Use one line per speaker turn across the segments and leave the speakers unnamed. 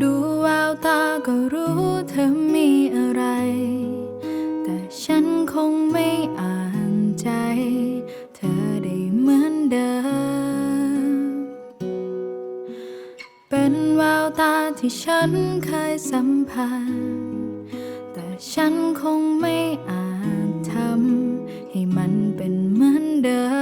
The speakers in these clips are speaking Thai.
ดูแววตาก็รู้เธอมีอะไร แต่ฉันคงไม่อ่านใจ เธอได้เหมือนเดิม เป็นแววตาที่ฉันเคยสัมผัส แต่ฉันคงไม่อาจทำให้มันเป็นเหมือนเดิม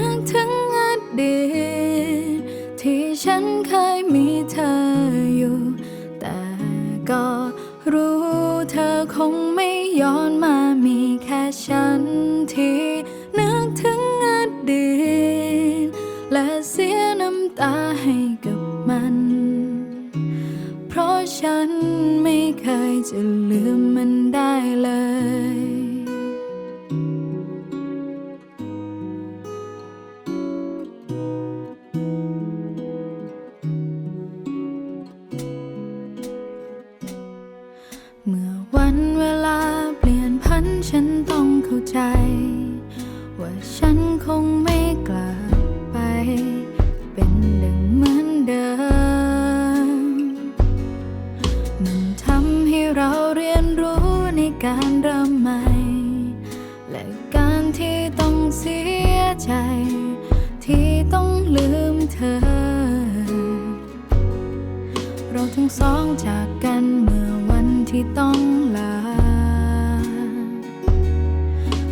เธออยู่ แต่ก็รู้เธอคงไม่ย้อนมามีแค่ฉันที่นึกถึงอดีตและเสียน้ำตาให้กับมัน เพราะฉันไม่เคยจะลืมมันได้เลย นเวลาเปลี่ยนพันฉันต้องเข้าใจ ว่าฉันคงไม่กลับไป เป็นดังเหมือนเดิม มันทำให้เราเรียนรู้ในการเริ่มใหม่ และการที่ต้องเสียใจ ที่ต้องลืมเธอ เราทั้งสองจากกันเมื่อวัน ที่ต้องลา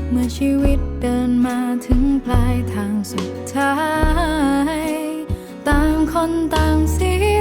เมื่อชีวิตเดินมาถึงปลายทางสุดท้าย ต่างคนต่างเสีย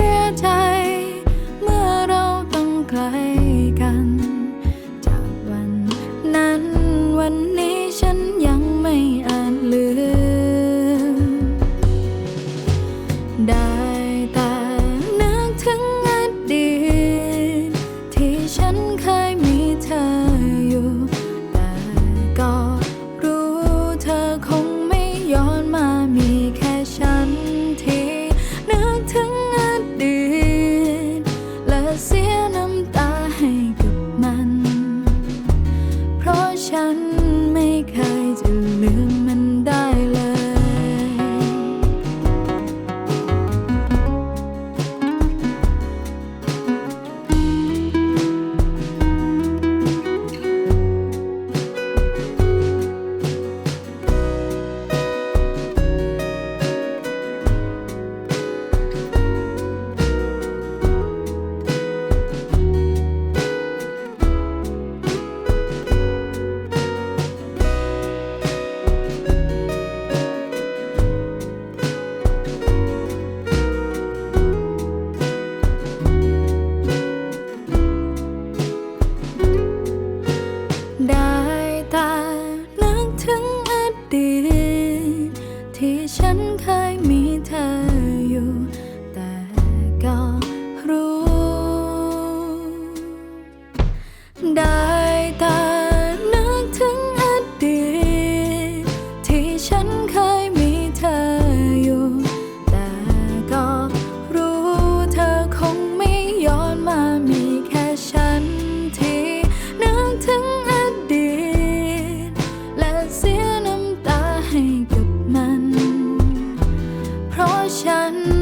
想